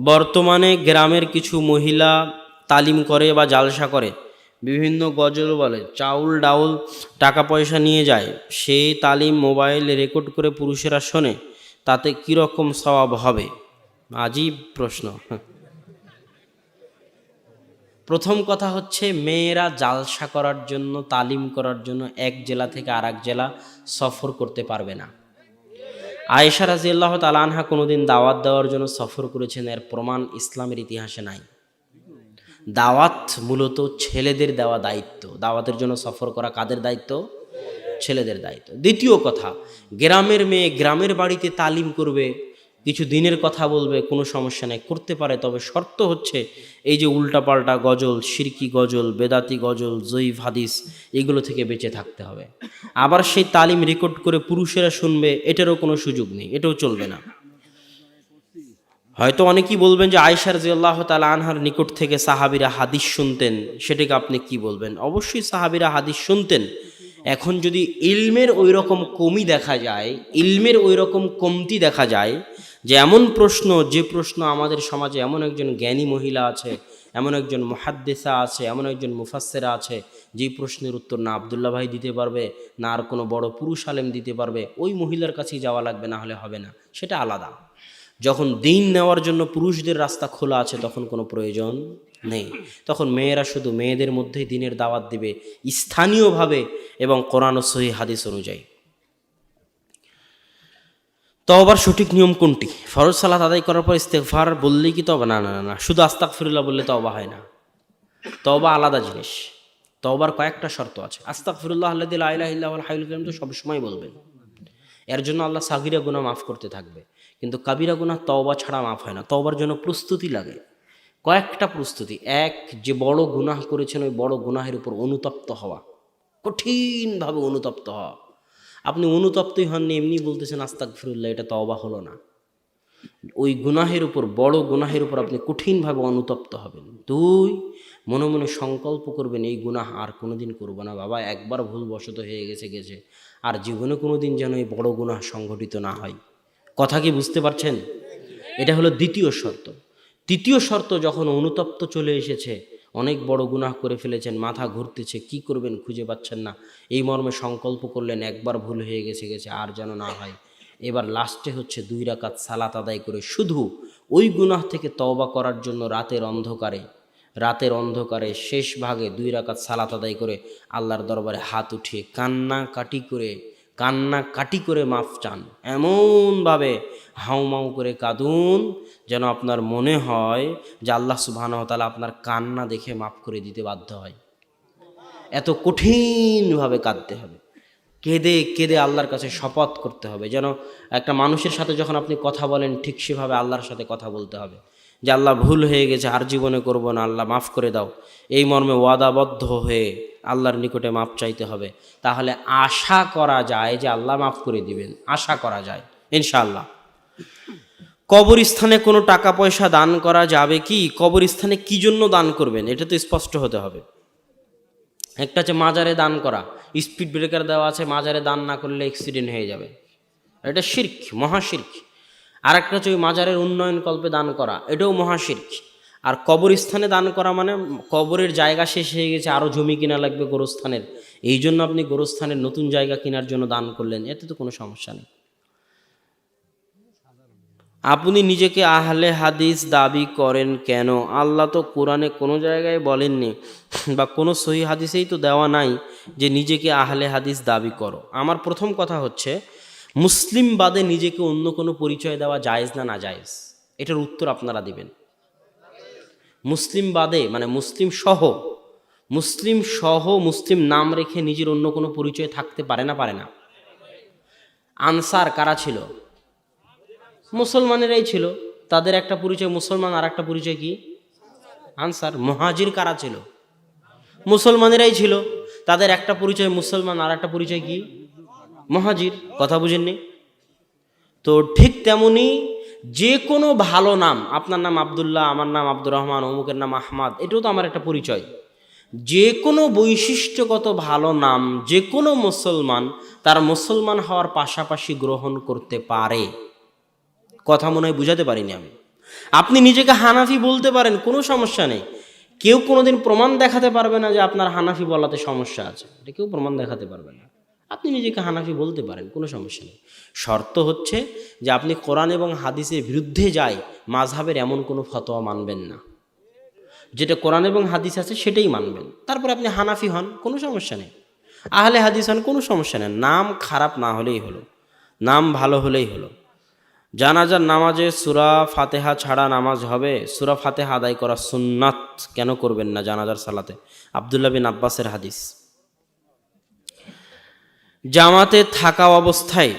বর্তমানে গ্রামের কিছু মহিলা তালিম করে বা জালসা করে। বিভিন্ন গজল বলে, চাউল, ডাউল টাকা পয়সা নিয়ে যায়। সেই তালিম মোবাইলে রেকর্ড করে পুরুষেরা শোনে, তাতে কীরকম স্বভাব হবে? আজীব প্রশ্ন। প্রথম কথা হচ্ছে, মেয়েরা জালসা করার জন্য, তালিম করার জন্য এক জেলা থেকে আর জেলা সফর করতে পারবে না। আয়েশা রাজিয়াল্লাহ তালানহা কোনোদিন দাওয়াত দেওয়ার জন্য সফর করেছেন, এর প্রমাণ ইসলামের ইতিহাসে নাই। দাওয়াত মূলত ছেলেদের দেওয়া দায়িত্ব। দাওয়াতের জন্য সফর করা কাদের দায়িত্ব? ছেলেদের দায়িত্ব। দ্বিতীয় কথা, গ্রামের মেয়ে গ্রামের বাড়িতে তালিম করবে। কিছু দিনের কথা বলবে, কোনো সমস্যা নেই। করতে পারে, তবে শর্ত হচ্ছে এই যে উল্টাপাল্টা গজল, সিরকি গজল, বেদাতি গজল, জয়ীফ হাদিস, এগুলো থেকে বেঁচে থাকতে হবে। আবার সেই তালিম রেকর্ড করে পুরুষেরা শুনবে, এটারও কোনো সুযোগ নেই, এটাও চলবে না। হয়তো অনেকেই বলবেন যে আয়সার জিয়াল্লাহ তালা আনহার নিকট থেকে সাহাবিরা হাদিস শুনতেন, সেটাকে আপনি কি বলবেন? অবশ্যই সাহাবিরা হাদিস শুনতেন। এখন যদি ইলমের ওই রকম কমই দেখা যায়, ইলমের ওই রকম কমতি দেখা যায় যে এমন প্রশ্ন, যে প্রশ্ন আমাদের সমাজে এমন একজন জ্ঞানী মহিলা আছে, এমন একজন মহাদ্দেসা আছে, এমন একজন মুফাসেরা আছে, যে প্রশ্নের উত্তর না আবদুল্লাহ ভাই দিতে পারবে, না আর কোনো বড় পুরুষ আলেম দিতে পারবে, ওই মহিলার কাছেই যাওয়া লাগবে, না হলে হবে না। সেটা আলাদা। যখন দিন নেওয়ার জন্য পুরুষদের রাস্তা খোলা আছে, তখন কোনো প্রয়োজন নেই। তখন মেয়েরা শুধু মেয়েদের মধ্যেই দিনের দাওয়াত দিবে, স্থানীয়ভাবে এবং কোরআন সহি হাদিস অনুযায়ী। তবার সঠিক নিয়ম কোনটি? ফরজ সালাত আদায় করার পর ইস্তেকফার বললেই কি তবা না না না শুধু আস্তাক ফিরুল্লাহ বললে তবা হয় না। তবা আলাদা জিনিস। তবার কয়েকটা শর্ত আছে। আস্তাক ফিরুল্লাহ আল্লাহ আল্লাহ হাইল কালাম তো সবসময় বলবেন। এর জন্য আল্লাহ সাগিরা গুণা মাফ করতে থাকবে। কিন্তু কাবিরা গুণা তওবা ছাড়া মাফ হয় না। তওবার জন্য প্রস্তুতি লাগে। কয়েকটা প্রস্তুতি। এক, যে বড় গুনাহ করেছেন, ওই বড় গুনাহের উপর অনুতপ্ত হওয়া। কঠিনভাবে অনুতপ্ত হওয়া। আপনি অনুতপ্তই হননি, এমনি বলতেছেন আস্তাক ফিরুল্লাহ এটা তওবা হলো না। ওই গুনাহের উপর, বড় গুনাহের উপর আপনি কঠিনভাবে অনুতপ্ত হবেন। দুই, মনে মনে সংকল্প করবেন, এই গুনাহ আর কোনোদিন করব না। বাবা, একবার ভুলবশত হয়ে গেছে গেছে। আর জীবনে কোনোদিন যেন এই বড় গুনাহ সংঘটিত না হয়। কথা কি বুঝতে পারছেন? এটা হলো দ্বিতীয় শর্ত। তৃতীয় শর্ত, যখন অনুতপ্ত চলে এসেছে অনেক বড় গুনাহ করে ফেলেছেন, মাথা ঘুরতেছে, কি করবেন খুঁজে পাচ্ছেন না। এই মর্মে সংকল্প করলেন, একবার ভুল হয়ে গেছে গেছে, আর যেন না হয়। এবার লাস্টে হচ্ছে দুই রাকাত সালাত আদায় করে শুধু ওই গুনাহ থেকে তওবা করার জন্য রাতের অন্ধকারে রাতের অন্ধকারে শেষ ভাগে দুই রাকাত সালাত আদায় করে আল্লাহর দরবারে হাত উঠিয়ে কান্না কাটি করে কান্না কাটি করে মাফ চান। এমনভাবে হাউমাউ করে কাঁদুন যেন আপনার মনে হয় যে আল্লাহ সুবাহানতালা আপনার কান্না দেখে মাফ করে দিতে বাধ্য হয়। এত কঠিনভাবে কাঁদতে হবে। কেঁদে কেঁদে আল্লাহর কাছে শপথ করতে হবে যেন একটা মানুষের সাথে যখন আপনি কথা বলেন ঠিক সেভাবে আল্লাহর সাথে কথা বলতে হবে। যে আল্লাহ ভুল হয়ে গেছে, আর জীবনে করব না, আল্লাহ মাফ করে দাও। এই মর্মে ওয়াদাবদ্ধ হয়ে আল্লাহর নিকটে মাপ চাইতে হবে। তাহলে আশা করা যায় যে আল্লাহ মাফ করে দিবেন। আশা করা যায়, ইনশাআল্লাহ। কবরস্থানে কোনো টাকা পয়সা দান করা যাবে কি? কবরস্থানে কি জন্য দান করবেন? এটা তো স্পষ্ট হতে হবে। একটা হচ্ছে মাজারে দান করা। স্পিড ব্রেকার দেওয়া আছে, মাজারে দান না করলে অ্যাক্সিডেন্ট হয়ে যাবে। এটা শির্ক, মহাশির্ক। আর একটা হচ্ছে ওই মাজারের উন্নয়ন কল্পে দান করা, এটাও মহাশির্ক। আর কবরস্থানে দান করা মানে কবরের জায়গা শেষ হয়ে গেছে আরও জমি কিনা লাগবে গোরস্থানের। এই জন্য আপনি গোরস্থানের নতুন জায়গা কেনার জন্য দান করলেন, এতে তো কোনো সমস্যা নেই। আপনি নিজেকে আহলে হাদিস দাবি করেন কেন? আল্লাহ তো কোরআনে কোনো জায়গায় বলেননি, বা কোনো সহি হাদিসেই তো দেওয়া নাই যে নিজেকে আহলে হাদিস দাবি করো। আমার প্রথম কথা হচ্ছে মুসলিম বাদে নিজেকে অন্য কোনো পরিচয় দেওয়া জায়েজ না না জায়েজ? এটার উত্তর আপনারা দিবেন। মুসলিম বাদে মানে মুসলিম সহ মুসলিম সহ মুসলিম নাম রেখে নিজের অন্য কোনো পরিচয় থাকতে পারে না পারে না। আনসার কারা ছিল? মুসলমানেরাই ছিল। তাদের একটা পরিচয় মুসলমান, আর একটা পরিচয় কি? আনসার, মহাজির কারা ছিল? মুসলমানেরাই ছিল। তাদের একটা পরিচয় মুসলমান, আর একটা পরিচয় কি? মহাজির, কথা বুঝেননি? তো ঠিক তেমনি যে কোনো ভালো নাম, আপনার নাম আবদুল্লাহ, আমার নাম আব্দুর রহমান, অমুকের নাম আহমাদ, এটাও তো আমার একটা পরিচয়। যে কোনো বৈশিষ্ট্যগত ভালো নাম, যে কোনো মুসলমান তার মুসলমান হওয়ার পাশাপাশি গ্রহণ করতে পারে। কথা মনে হয় বুঝাতে পারিনি আমি। আপনি নিজেকে হানাফি বলতে পারেন, কোনো সমস্যা নেই। কেউ কোনোদিন প্রমাণ দেখাতে পারবে না যে আপনার হানাফি বলাতে সমস্যা আছে। এটা কেউ প্রমাণ দেখাতে পারবে না। আপনি নিজেকে হানাফি বলতে পারেন, কোনো সমস্যা নেই। শর্ত হচ্ছে যে আপনি কোরআন এবং হাদিসের বিরুদ্ধে যাই, মাঝহাবের এমন কোনো ফতোয়া মানবেন না। যেটা কোরআন এবং হাদিস আছে সেটাই মানবেন। তারপরে আপনি হানাফি হন, কোনো সমস্যা নেই। আহলে হাদিস হন, কোনো সমস্যা নেই। নাম খারাপ না হলেই হলো। নাম ভালো হলেই হলো। জানাজার নামাজে সুরা ফাতেহা ছাড়া নামাজ হবে, সুরা ফাতেহা আদায় করা সুন্নাত কেন করবেন না জানাজার সালাতে? আবদুল্লাহ বিন আব্বাসের হাদিস। জামাতে থাকা অবস্থায়।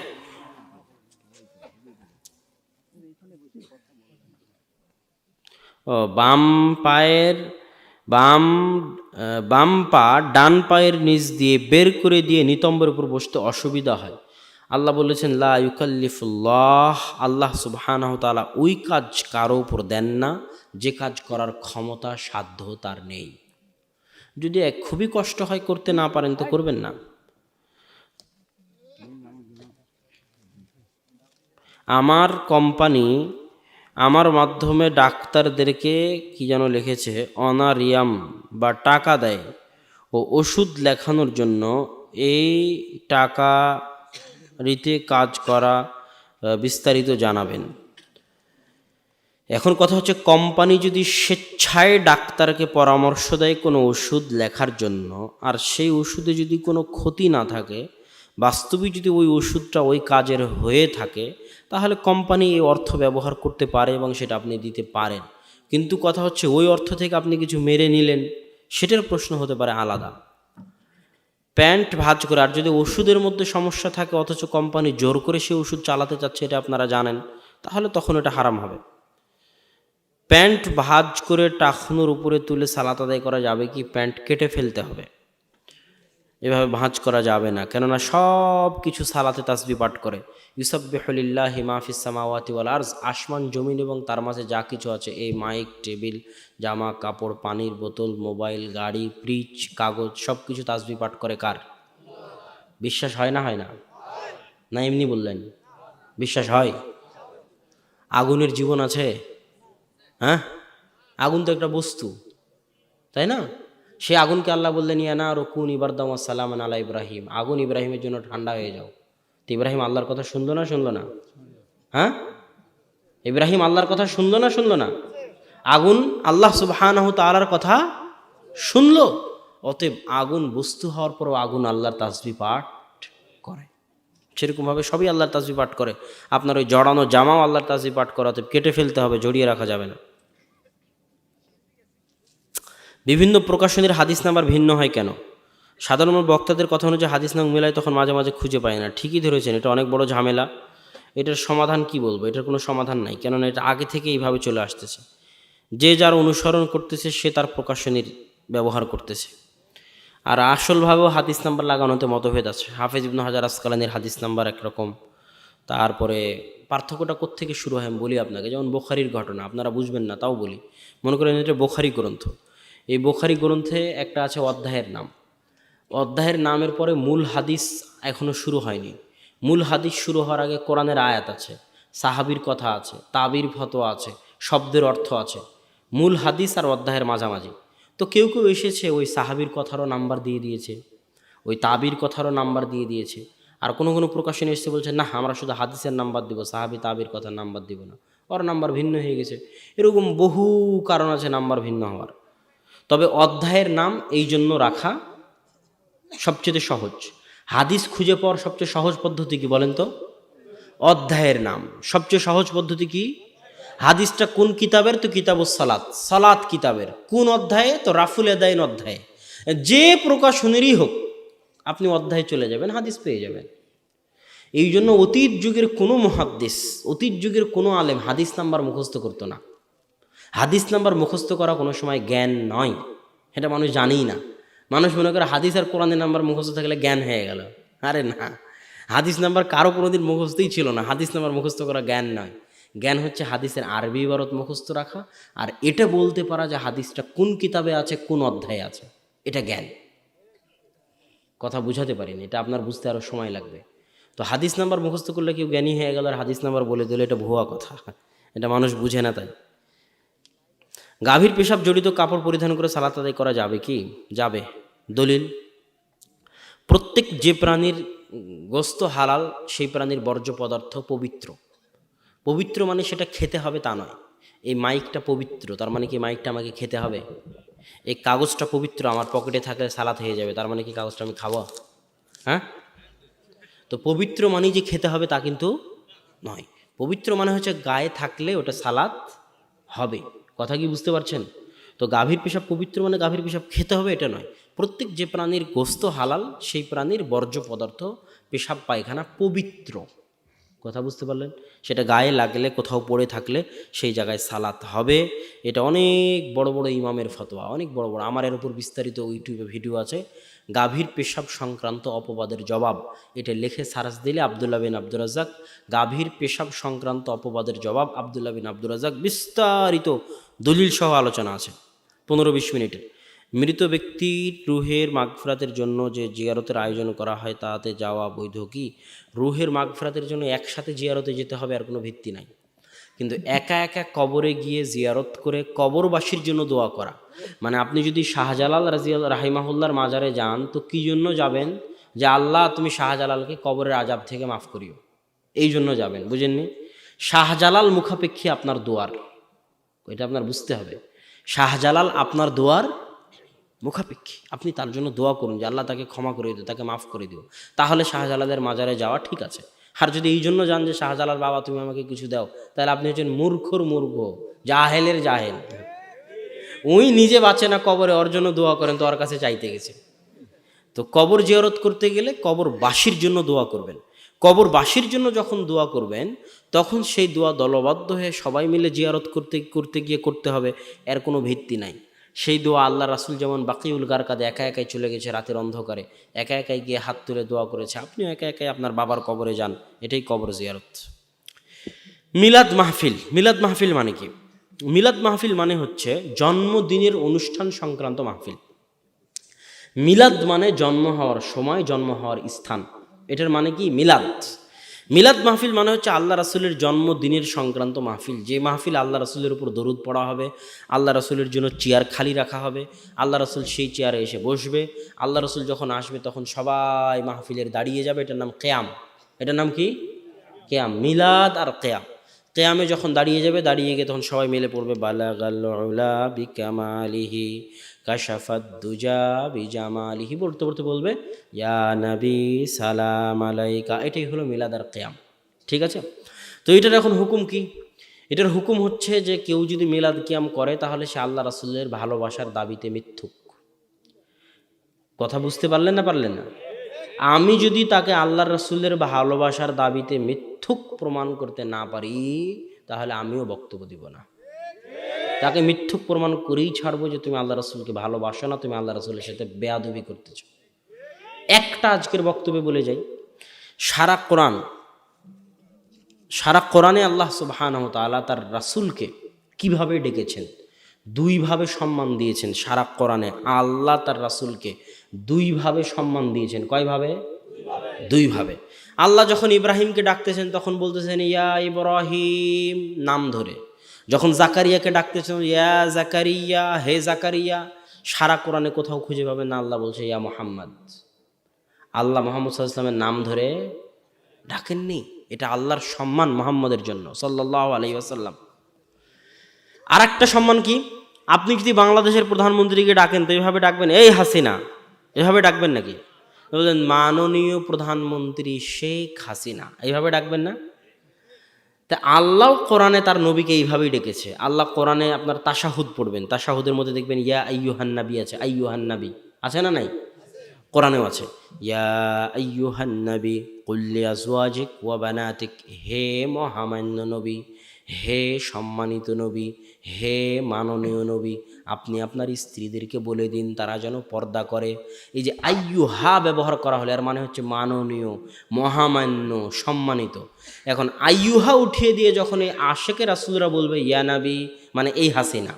বাম পায়ের, বাম বাম পা ডান পায়ের নিচ দিয়ে বের করে দিয়ে নিতম্বের উপর বসতে অসুবিধা হয়। আল্লাহ বলেছেন, লা আল্লাহ তাআলা ওই কাজ কারও উপর দেন না। যে কাজ করার ক্ষমতা, সাধ্য তার নেই। যদি খুবই কষ্ট হয় করতে না পারেন তো করবেন না। আমার কোম্পানি আমার মাধ্যমে ডাক্তারদেরকে কি যেন লিখেছে, অনারিয়াম বা টাকা দেয় ও ওষুধ লেখানোর জন্য এই টাকা রীতে কাজ করা বিস্তারিত জানাবেন। এখন কথা হচ্ছে, কোম্পানি যদি স্বেচ্ছায় ডাক্তারকে পরামর্শ দেয় কোনো ওষুধ লেখার জন্য, আর সেই ওষুধে যদি কোনো ক্ষতি না থাকে বাস্তবিক যদি ওই ওষুধটা ওই কাজের হয়ে থাকে, তাহলে কোম্পানি এই অর্থ ব্যবহার করতে পারে এবং সেটা আপনি দিতে পারেন। কিন্তু কথা হচ্ছে, ওই অর্থ থেকে আপনি কিছু মেরে নিলেন, সেটার প্রশ্ন হতে পারে আলাদা। প্যান্ট ভাজ করে, আর যদি ওষুধের মধ্যে সমস্যা থাকে, অথচ কোম্পানি জোর করে সে ওষুধ চালাতে চাচ্ছে, এটা আপনারা জানেন, তাহলে তখন এটা হারাম হবে। প্যান্ট ভাঁজ করে টাকনুর উপরে তুলে সালাত আদায় করা যাবে কি? প্যান্ট কেটে ফেলতে হবে। এভাবে ভাঁজ করা যাবে না। কেননা সব কিছু সালাতে তাসবি পাঠ করে। ইউসাবিহলিল্লাহ মাহফিস সামাওয়াতি ওয়াল আরজ, আসমান, জমিন এবং তার মাঝে যা কিছু আছে, এই মাইক, টেবিল, জামা, কাপড়, পানির বোতল, মোবাইল, গাড়ি, ফ্রিজ, কাগজ, সব কিছু তাসবি পাঠ করে কার? বিশ্বাস হয় না হয় না? না এমনি বললেন? বিশ্বাস হয়? আগুনের জীবন আছে? হ্যাঁ? আগুন তো একটা বস্তু, তাই না? সে আগুনকে আল্লাহ বললেন, ইয়া না রকুন ইবারদাম সালাম আলা ইব্রাহিম। আগুন ইব্রাহিমের জন্য ঠান্ডা হয়ে যাও। তো ইব্রাহিম আল্লাহর কথা শুনলো না শুনলো না? হ্যাঁ? ইব্রাহিম আল্লাহর কথা শুনলো না শুনলো না? আগুন আল্লাহ সুবহানাহ তাআলার কথা শুনলো? অতএব আগুন বস্তু হওয়ার পরও আগুন আল্লাহর তাসবি পাঠ করে। সেরকমভাবে সবই আল্লাহর তাসবি পাঠ করে। আপনার ওই জড়ানো জামাও আল্লাহর তাসবি পাঠ করে, অতএব কেটে ফেলতে হবে, জড়িয়ে রাখা যাবে না। বিভিন্ন প্রকাশনীর হাদিস নাম্বার ভিন্ন হয় কেন? সাধারণ বক্তাদের কথা অনুযায়ী হাদিস নাম মেলায় তখন মাঝে মাঝে খুঁজে পায় না। ঠিকই ধরেছেন, এটা অনেক বড় ঝামেলা। এটার সমাধান কি বলব? এটার কোনো সমাধান নাই, কেননা এটা আগে থেকে এইভাবে চলে আসতেছে। যে যার অনুসরণ করতেছে, সে তার প্রকাশনীর ব্যবহার করতেছে। আর আসলভাবেও হাদিস নাম্বার লাগানোতে মতভেদ আছে। হাফেজ ইবনু হাজার আসকালানির হাদিস নাম্বার একরকম। তারপরে পার্থক্যটা কোত্থেকে শুরু হয় আমি বলি আপনাকে, যেমন বোখারির ঘটনা, আপনারা বুঝবেন না, তাও বলি। মনে করেন এটা বোখারি গ্রন্থ। এই বোখারি গ্রন্থে একটা আছে অধ্যায়ের নাম। অধ্যায়ের নামের পরে মূল হাদিস এখনও শুরু হয়নি। মূল হাদিস শুরু হওয়ার আগে কোরআনের আয়াত আছে, সাহাবির কথা আছে, তাবির ফতোয়া আছে, শব্দের অর্থ আছে। মূল হাদিস আর অধ্যায়ের মাঝামাঝি। তো কেউ কেউ এসেছে ওই সাহাবির কথারও নাম্বার দিয়ে দিয়েছে, ওই তাবির কথারও নাম্বার দিয়ে দিয়েছে। আর কোনো কোনো প্রকাশনী এসে বলছে, না, আমরা শুধু হাদিসের নাম্বার দিব, সাহাবি তাবির কথার নাম্বার দিব না। ওর নাম্বার ভিন্ন হয়ে গেছে। এরকম বহু কারণ আছে নাম্বার ভিন্ন হওয়ার। তবে অধ্যায়ের নাম এই জন্য রাখা সবচেয়ে সহজ। হাদিস খুঁজে পাওয়ার সবচেয়ে সহজ পদ্ধতি কি বলেন তো? অধ্যায়ের নাম। সবচেয়ে সহজ পদ্ধতি কি? হাদিসটা কোন কিতাবের? তো কিতাব সালাত। সালাত কিতাবের। কোন অধ্যায়ে? তো রাফুল এদাইন অধ্যায়ে। যে প্রকাশনেরই হোক, আপনি অধ্যায়ে চলে যাবেন, হাদিস পেয়ে যাবেন। এই জন্য অতীত যুগের কোনো মহাদ্দেশ, অতীত যুগের কোনো আলেম হাদিস নাম্বার মুখস্থ করতো না। হাদিস নাম্বার মুখস্থ করা কোনো সময় জ্ঞান নয়। এটা মানুষ জানেই না। মানুষ মনে করে হাদিস আর কোরআনের নাম্বার মুখস্থ থাকলে জ্ঞান হয়ে গেল। আরে না। হাদিস নাম্বার কারও কোনোদিন মুখস্থই ছিল না। হাদিস নাম্বার মুখস্থ করা জ্ঞান নয়। জ্ঞান হচ্ছে হাদিসের আরবি ইবারত মুখস্থ রাখা আর এটা বলতে পারা যে হাদিসটা কোন কিতাবে আছে, কোন অধ্যায়ে আছে, এটা জ্ঞান। কথা বুঝাতে পারিনি, এটা আপনার বুঝতে আরও সময় লাগবে। তো হাদিস নাম্বার মুখস্থ করলে কেউ জ্ঞানী হয়ে গেল আর হাদিস নাম্বার বলে দিলে, এটা ভুয়া কথা। এটা মানুষ বুঝে না তাই। গাভীর পেশাব জড়িত কাপড় পরিধান করে সালাত আদায় করা যাবে কি? যাবে। দলিল, প্রত্যেক যে প্রাণীর গোস্ত হালাল, সেই প্রাণীর বর্জ্য পদার্থ পবিত্র। পবিত্র মানে সেটা খেতে হবে তা নয়। এই মাইকটা পবিত্র, তার মানে কি মাইকটা আমাকে খেতে হবে? এই কাগজটা পবিত্র, আমার পকেটে থাকলে সালাত হয়ে যাবে, তার মানে কি কাগজটা আমি খাব? হ্যাঁ? তো পবিত্র মানেই যে খেতে হবে তা কিন্তু নয়। পবিত্র মানে হচ্ছে গায়ে থাকলে ওটা সালাত হবে। কথা কি বুঝতে পারছেন? তো গাভীর পেশাব পবিত্র মানে গাভীর পেশাব খেতে হবে, এটা নয়। প্রত্যেক যে প্রাণীর গোস্ত হালাল, সেই প্রাণীর বর্জ্য পদার্থ পেশাব পায়খানা পবিত্র। কথা বুঝতে পারলেন? সেটা গায়ে লাগলে, কোথাও পড়ে থাকলে সেই জায়গায় সালাত হবে। এটা অনেক বড় বড় ইমামের ফতোয়া, অনেক বড় বড়। আমার এর উপর বিস্তারিত ইউটিউবে ভিডিও আছে। গাভীর পেশাব সংক্রান্ত অপবাদের জবাব এটা লিখে সারাস দিলে আবদুল্লাহ বিন আব্দুর রাজাক গাভীর পেশাব সংক্রান্ত অপবাদের জবাব আবদুল্লাহ বিন আব্দুর রাজাক বিস্তারিত দলিল সহ আলোচনা আছে। পনেরো বিশ মিনিটের মৃত ব্যক্তির রুহের মাগফরাতের জন্য যে জিয়ারতের আয়োজন করা হয় তাতে যাওয়া বৈধ কি? রুহের মাগফরাতের জন্য একসাথে জিয়ারতে যেতে হবে আর কোনো ভিত্তি নাই। কিন্তু একা একা কবরে গিয়ে জিয়ারত করে কবরবাসীর জন্য দোয়া করা। মানে আপনি যদি শাহজালাল রাজিয়াল রাহিমাহুল্লার মাজারে যান, তো কী জন্য যাবেন? যে আল্লাহ, তুমি শাহজালালকে কবরের আজাব থেকে মাফ করিও। এই জন্য যাবেন, বুঝেননি? শাহজালাল মুখাপেক্ষী আপনার দোয়ার। এটা আপনার বুঝতে হবে। শাহজালাল আপনার দোয়ার মুখাপেক্ষী। আপনি তার জন্য দোয়া করুন যে আল্লাহ তাকে ক্ষমা করে দিও, তাকে মাফ করে দিও। তাহলে শাহজালালের মাজারে যাওয়া ঠিক আছে। আর যদি এই জন্য যান যে, শাহজালাল বাবা, তুমি আমাকে কিছু দাও, তাহলে আপনি হচ্ছেন মূর্খর মূর্খ, জাহেলের জাহেল। ওই নিজে বাঁচে না কবরে, ওর জন্য দোয়া করেন, তো ওর কাছে চাইতে গেছে। তো কবর জিয়ারত করতে গেলে কবরবাসীর জন্য দোয়া করবেন। কবরবাসীর জন্য যখন দোয়া করবেন তখন সেই দোয়া দলবদ্ধ হয়ে সবাই মিলে জিয়ারত করতে করতে গিয়ে করতে হবে, এর কোনো ভিত্তি নাই। সেই দোয়া আল্লাহ রাসুল যেমন বাকিউল গার কাদে একা একাই চলে গেছে রাতের অন্ধকারে, একা একাই গিয়ে হাত তুলে দোয়া করেছে, আপনিও একা একাই আপনার বাবার কবরে যান, এটাই কবর জিয়ারত। মিলাদ মাহফিল মিলাদ মাহফিল মানে কি? মিলাদ মাহফিল মানে হচ্ছে জন্মদিনের অনুষ্ঠান সংক্রান্ত মাহফিল। মিলাদ মানে জন্ম হওয়ার সময়, জন্ম হওয়ার স্থান। এটার মানে কি? মিলাদ। মিলাদ মাহফিল মানে হচ্ছে আল্লাহ রাসুলের জন্মদিনের সংক্রান্ত মাহফিল। যে মাহফিল আল্লাহ রাসুলের উপর দরুদ পড়া হবে, আল্লাহ রাসুলের জন্য চেয়ার খালি রাখা হবে, আল্লাহ রাসুল সেই চেয়ারে এসে বসবে, আল্লাহ রাসুল যখন আসবে তখন সবাই মাহফিলের দাঁড়িয়ে যাবে, এটার নাম কেয়াম। এটার নাম কি? কেয়াম, মিলাদ আর কেয়াম। কেয়ামে যখন দাঁড়িয়ে যাবে, দাঁড়িয়ে গিয়ে তখন সবাই মিলে পড়বে বালাগাল্লা বিকামালিহি। কাশাফাত দুজা বিজামালিহি। পড়তে পড়তে বলবে, ইয়া নবী, সালাম আলাইকা। এটাই হলো মিলাদ আর কেয়াম। ঠিক আছে? তো এটার এখন হুকুম কি? এটার হুকুম হচ্ছে যে কেউ যদি মিলাদ কিয়াম করে, তাহলে সে আল্লাহ রাসুলের ভালোবাসার দাবিতে মিথ্যুক। কথা বুঝতে পারলেন না পারলেন না? আমি যদি তাকে আল্লাহ রসুলের ভালোবাসার দাবিতে মিথ্যুক প্রমাণ করতে না পারি, তাহলে আমিও বক্তব্য দিব না। তাকে মিথ্যুক প্রমাণ করেই ছাড়বো যে তুমি আল্লাহ রসুলকে ভালোবাসো না, তুমি আল্লাহ রসুলের সাথে বেয়াদবি করতেছ। একটা আজকের বক্তব্যে বলে যাই, সারা কোরআন, সারা কোরআনে আল্লাহ সুবহান তালা তার রাসুলকে কীভাবে ডেকেছেন? দুইভাবে সম্মান দিয়েছেন সারা কোরআনে। আল্লাহ তার রাসুলকে দুইভাবে সম্মান দিয়েছেন। কয়ভাবে? দুইভাবে। আল্লাহ যখন ইব্রাহিমকে ডাকতেছেন, তখন বলতেছেন, ইয়া ইব্রাহিম, নাম ধরে। যখন জাকারিয়াকে ডাকতেছেন ইয়া জাকারিয়া, হে জাকারিয়া, সারা কোরআনে কোথাও খুঁজে পাবেন না, আল্লাহ বলছে, ইয়া মোহাম্মদ। আল্লাহ মোহাম্মদ সাল্লামের নাম ধরে ডাকেননি। এটা আল্লাহর সম্মান মোহাম্মদের জন্য সাল্লাহ আলাই আসাল্লাম আর একটা সম্মান কি? আপনি যদি বাংলাদেশের প্রধানমন্ত্রীকে ডাকেন, তো এইভাবে ডাকবেন, এই হাসিনা এভাবে ডাকবেন নাকি? বলছেন মাননীয় প্রধানমন্ত্রী শেখ হাসিনা এইভাবে ডাকবেন না? তা আল্লাহ কোরআনে তার নবীকে এইভাবেই ডেকেছে। আল্লাহ কোরআনে আপনার তাশাহুদ পড়বেন। তাশাহুদের মধ্যে দেখবেন, ইয়া আইয়ুহান নাবি আছে। আইয়ুহান নাবি আছে না নাই? কোরআনেও আছে। ইয়া আইয়ুহান নাবি কুল্লি আজওয়াজিক ওয়া বানাতিক। হে মহামান্য নবী, হে সম্মানিত নবী হে মাননীয় নবী, আপনি আপনার স্ত্রীদেরকে বলে দিন, তারা যেন পর্দা করে। এই যে আইয়ুহা ব্যবহার করা হলে আর মানে হচ্ছে মাননীয়, মহামান্য, সম্মানিত। এখন আইয়ুহা উঠিয়ে দিয়ে যখন এই আশেকের রাসুলরা বলবে, ইয়া নাবি মানে এই হাসিনা।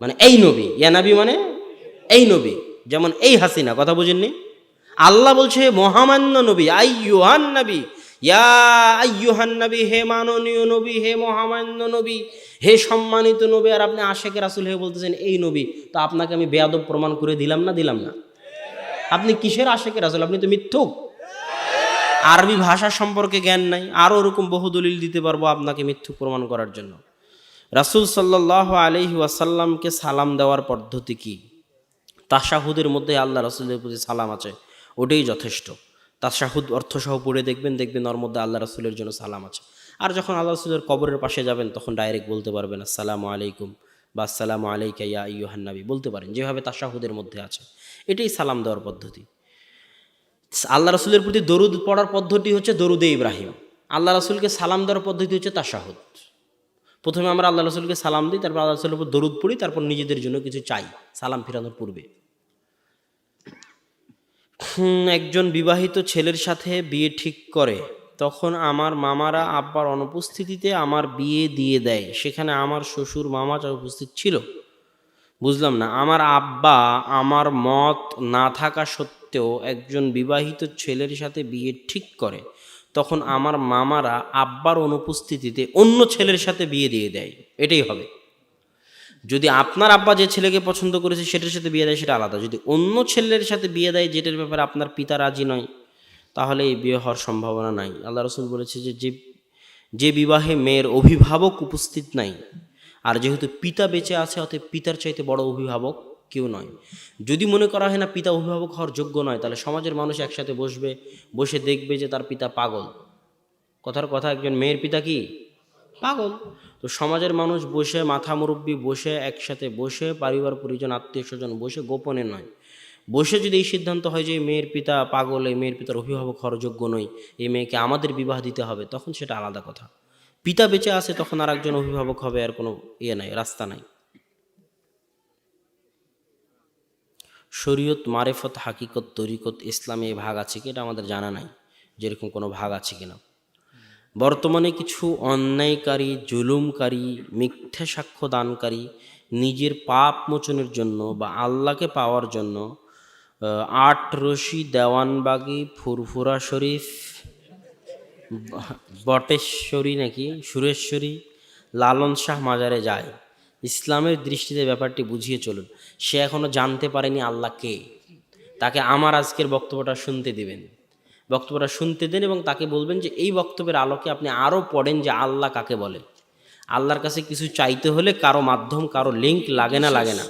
মানে এই নবী, ইয়া নাবি মানে এই নবী, যেমন এই হাসিনা, কথা বুঝেননি? আল্লাহ বলছে মহামান্য নবী আইয়ুহান নবী, ইয়া আইয়ুহান নবী, হে মাননীয় নবী, হে মহামান্য নবী। হে সম্মানিত নবী, আর আপনি আশেকের রাসুল হয়ে বলতেছেন, এই নবী, তো আপনাকে আমি বেয়াদব প্রমাণ করে দিলাম না দিলাম না? আপনি কিসের আশেকের রাসুল? আপনি তো মিথ্যুক। আরবি ভাষা সম্পর্কে জ্ঞান নাই আরও ওরকম বহু দলিল দিতে পারব আপনাকে মিথ্যুক প্রমাণ করার জন্য। রাসুল সাল্লাহ আলহি ওয়াসাল্লামকে সালাম দেওয়ার পদ্ধতি কি? তাশাহুদের মধ্যে আল্লাহ রাসুলের প্রতি সালাম আছে, ওটাই যথেষ্ট। তাশাহুদ অর্থসহ পড়ে দেখবেন দেখবেন ওর মধ্যে আল্লাহ রাসুলের জন্য সালাম আছে। আর যখন আল্লাহ রাসুলের কবরের পাশে যাবেন, তখন ডাইরেক্ট বলতে পারবেন, আসসালামু আলাইকুম বা আসসালামু আলাইকা ইয়া ইউহান্নাবি বলতে পারেন, যেভাবে তাশাহুদের মধ্যে আছে। এটাই সালাম দেওয়ার পদ্ধতি। আল্লাহ রাসুলের প্রতি দরুদ পড়ার পদ্ধতি হচ্ছে দরুদে ইব্রাহিম। আল্লাহ রাসুলকে সালাম দেওয়ার পদ্ধতি হচ্ছে তাশাহুদ। প্রথমে আমরা আল্লাহ রসুলকে সালাম দিই, তারপর আল্লাহ রসুলের উপর দরুদ পড়ি, তারপর নিজেদের জন্য কিছু চাই, সালাম ফিরানোর পূর্বে। একজন বিবাহিত ছেলের সাথে বিয়ে ঠিক করে তখন আমার মামারা আব্বার অনুপস্থিতিতে আমার বিয়ে দিয়ে দেয়। সেখানে আমার শ্বশুর, মামা যা উপস্থিত ছিল। বুঝলাম না, আমার আব্বা আমার মত না থাকা সত্ত্বেও একজন বিবাহিত ছেলের সাথে বিয়ে ঠিক করে। তখন আমার মামারা আব্বার অনুপস্থিতিতে অন্য ছেলের সাথে বিয়ে দিয়ে দেয়। এটাই হবে। যদি আপনার আব্বা যে ছেলেকে পছন্দ করেছে সেটার সাথে বিয়ে দেয়, সেটা আলাদা। যদি অন্য ছেলের সাথে বিয়ে দেয়, যেটার ব্যাপারে আপনার পিতা রাজি নয় তাহলে এই বিয়ে হওয়ার সম্ভাবনা নাই। আল্লাহ রসুল বলেছে যে যে যে বিবাহে মেয়ের অভিভাবক উপস্থিত নাই, আর যেহেতু পিতা বেঁচে আছে, অতএব পিতার চাইতে বড় অভিভাবক কেউ নয়। যদি মনে করা হয় না পিতা অভিভাবক হওয়ার যোগ্য নয়, তাহলে সমাজের মানুষ একসাথে বসবে, বসে দেখবে যে তার পিতা পাগল। কথার কথা, একজন মেয়ের পিতা কি? পাগল। তো সমাজের মানুষ বসে, মাথা মুরব্বী বসে, একসাথে বসে, পরিবার, পরিজন আত্মীয় স্বজন বসে গোপনে নয়। বসে যদি এই সিদ্ধান্ত হয় যে মেয়ের পিতা পাগল, এই মেয়ের পিতার অভিভাবক হওয়ার যোগ্য নই, এই মেয়েকে আমাদের বিবাহ দিতে হবে, তখন সেটা আলাদা কথা। পিতা বেঁচে আছে তখন আর একজন অভিভাবক হবে, আর কোনো ইয়ে নাই, রাস্তা নাই। শরীয়ত, মারেফত, হাকিকত, তরিকত, ইসলামে ভাগ আছে কি এটা আমাদের জানা নাই, যেরকম কোনো ভাগ আছে কিনা বর্তমানে কিছু অন্যায়কারী, জুলুমকারী, মিথ্যা সাক্ষ্য দানকারী, নিজের পাপ মোচনের জন্য বা আল্লাহকে পাওয়ার জন্য আট রশি, দেওয়ানবাগি, ফুরফুরা শরীফ বটেশ্বরী নাকি, সুরেশ্বরী, লালন শাহ মাজারে যায়। ইসলামের দৃষ্টিতে ব্যাপারটি বুঝিয়ে চলুন। সে এখনও জানতে পারেনি আল্লাহ কে। তাকে আমার আজকের বক্তব্যটা শুনতে দিবেন। বক্তব্যটা শুনতে দেন এবং তাকে বলবেন যে, এই বক্তব্যের আলোকে আপনি আরও পড়েন যে আল্লাহ কাকে বলে। আল্লাহর কাছে কিছু চাইতে হলে কারও মাধ্যম, কারও লিঙ্ক লাগে না লাগে না।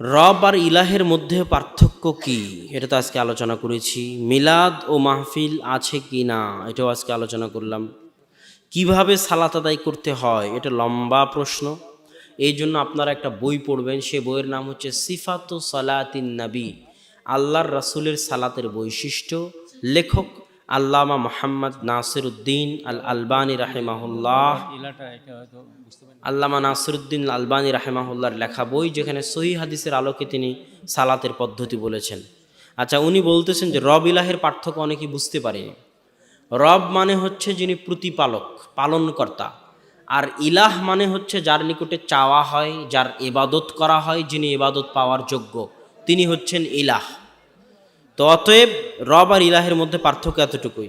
রব আর ইলাহের মধ্যে পার্থক্য কি? এটা তো আজকে আলোচনা করেছি। মিলাদ ও মাহফিল আছে কি না? এটাও আজকে আলোচনা করলাম। কীভাবে সালাত আদায় করতে হয়? এটা লম্বা প্রশ্ন। এই জন্য আপনারা একটা বই পড়বেন। সে বইয়ের নাম হচ্ছে সিফাত সালাতিন নবী। আল্লাহর রাসূলের সালাতের বৈশিষ্ট্য। লেখক আল্লামা মোহাম্মদ নাসির উদ্দিন আল আলবানী রাহেমাহুল্লাহ আল্লামা নাসরুদ্দিন আলবানী রাহেমাহুল্লার লেখা বই যেখানে সহি হাদিসের আলোকে তিনি সালাতের পদ্ধতি বলেছেন। আচ্ছা উনি বলতেছেন যে রব ইলাহের পার্থক্য অনেকেই বুঝতে পারে। রব মানে হচ্ছে যিনি প্রতিপালক পালনকর্তা। আর ইলাহ মানে হচ্ছে যার নিকটে চাওয়া হয় যার এবাদত করা হয় যিনি এবাদত পাওয়ার যোগ্য তিনি হচ্ছেন ইলাহ। তো অতএব রব আর ইলাহের মধ্যে পার্থক্য এতটুকুই।